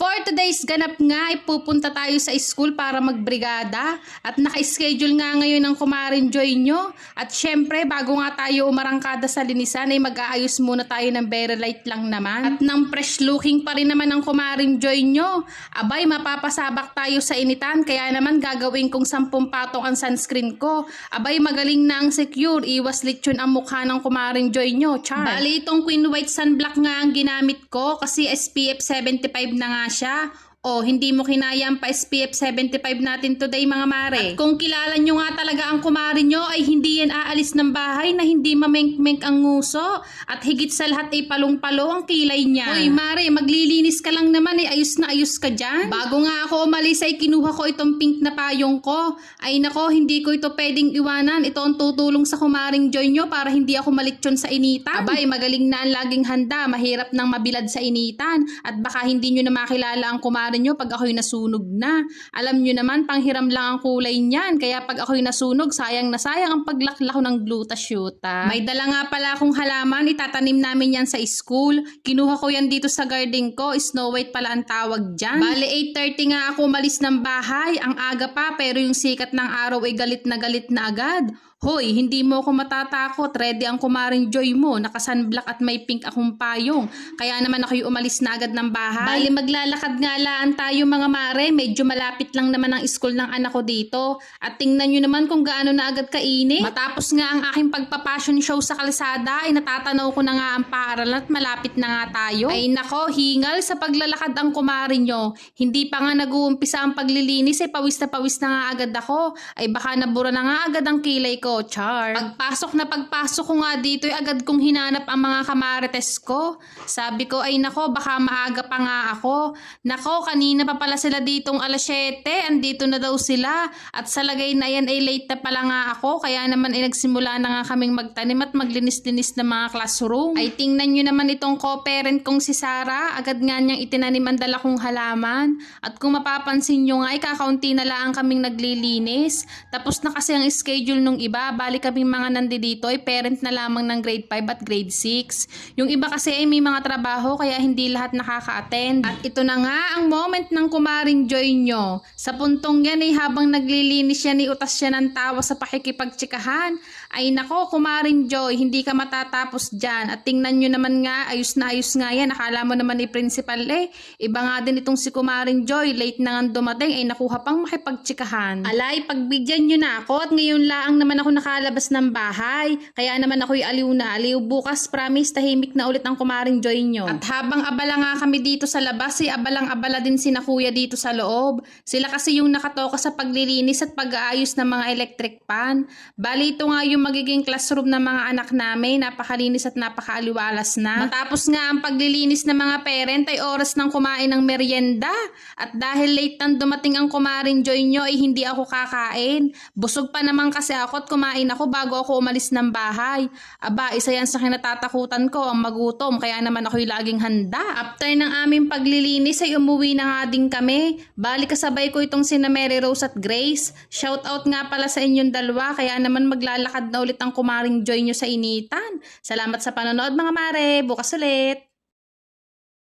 For today's ganap nga, ay pupunta tayo sa school para magbrigada. At naka-schedule nga ngayon ng kumarin Joy nyo. At syempre, bago nga tayo umarangkada sa linisan, ay mag-aayos muna tayo ng very light lang naman. At nang fresh looking pa rin naman ng kumarin Joy nyo. Abay, mapapasabak tayo sa initan, kaya naman gagawin kong 10 patong ang sunscreen ko. Abay, magaling na ang secure, iwas lechon ang mukha ng kumarin Joy nyo. Char. Bali, itong Queen White Sunblock nga ang ginamit ko kasi SPF 75 na nga siya. O, hindi mo kinaya ang pa-SPF 75 natin today mga mare. At kung kilala nyo nga talaga ang kumari nyo ay hindi yan aalis ng bahay na hindi mamengmeng ang nguso. At higit sa lahat ay palong-palo ang kilay niya. Uy mare, maglilinis ka lang naman ay ayos na ayos ka dyan. Bago nga ako umalis ay kinuha ko itong pink na payong ko. Ay nako, hindi ko ito pwedeng iwanan. Ito ang tutulong sa kumaring joy nyo para hindi ako malityon sa initan. Abay, magaling na ang laging handa. Mahirap nang mabilad sa initan. At baka hindi nyo na makilala ang kumaring nyo pag ako'y nasunog na. Alam nyo naman, panghiram lang ang kulay niyan. Kaya pag ako'y nasunog, sayang na sayang ang paglaklako ng glutathiota. May dala nga pala akong halaman, itatanim namin yan sa school. Kinuha ko yan dito sa garden ko, Snow White pala ang tawag dyan. Bale, 8.30 nga ako umalis ng bahay. Ang aga pa, pero yung sikat ng araw ay galit na galit na agad. Hoy, hindi mo ako matatakot. Ready ang kumaring joy mo. Nakasunblock at may pink akong payong. Kaya naman ako'y umalis na agad ng bahay. Bali, maglalakad nga laan tayo mga mare. Medyo malapit lang naman ang school ng anak ko dito. At tingnan nyo naman kung gaano na agad kainit. Matapos nga ang aking pagpa-passion show sa kalsada, ay natatanaw ko na nga ang paaralan at malapit na nga tayo. Ay nako, hingal sa paglalakad ang kumarin nyo. Hindi pa nga nag-uumpisa ang paglilinis, ay pawis na pawis na nga agad ako. Ay baka nabura na nga agad ang kilay ko ko, char. Pagpasok na pagpasok ko nga dito, ay agad kong hinanap ang mga kamarites ko. Sabi ko, ay nako, baka maaga pa nga ako. Nako, kanina pa pala sila ditong alas 7, andito na daw sila. At sa lagay na yan, ay late na pala nga ako. Kaya naman ay nagsimula na nga kaming magtanim at maglinis-linis ng mga classroom. Ay tingnan nyo naman itong co-parent kong si Sarah. Agad nga niyang itinanim ang dala kong halaman. At kung mapapansin nyo nga, ay kakaunti na lang kaming naglilinis. Tapos na kasi ang schedule nung iba iba, bali kaming mga nandito ay parent na lamang ng grade 5 at grade 6. Yung iba kasi ay may mga trabaho kaya hindi lahat nakaka-attend. At ito na nga ang moment ng kumaring Joy nyo. Sa puntong yan ay habang naglilinis siya ni utas siya ng tawa sa pakikipagtsikahan. Ay nako, kumaring Joy, hindi ka matatapos dyan. At tingnan nyo naman nga, ayos na ayos nga yan. Akala mo naman ni principal eh. Iba nga din itong si kumaring Joy, late na nga dumating ay nakuha pang makipagtsikahan. Alay, pagbigyan nyo na ako at ngayon laang naman ako nakalabas ng bahay. Kaya naman ako'y aliw na aliw. Bukas, promise, tahimik na ulit ang kumaring Joy nyo. At habang abala nga kami dito sa labas, si abalang-abala din si na kuya dito sa loob. Sila kasi yung nakatoka sa paglilinis at pag-aayos ng mga electric pan. Bali, ito nga yung magiging classroom ng mga anak namin. Napakalinis at napakaaliwalas na. Matapos nga ang paglilinis ng mga parent ay oras ng kumain ng merienda. At dahil late nang dumating ang kumaring Joy nyo ay hindi ako kakain. Busog pa naman kasi ako at kumain ako bago ako umalis ng bahay. Aba, isa yan sa kinatatakutan ko, ang magutom. Kaya naman ako'y laging handa. After ng aming paglilinis ay umuwi na nga din kami. Bali kasabay ko itong sina Mary Rose at Grace. Shout out nga pala sa inyong dalawa. Kaya naman maglalakad na ulit ang kumaring joy nyo sa initan. Salamat sa panonood mga mare. Bukas ulit.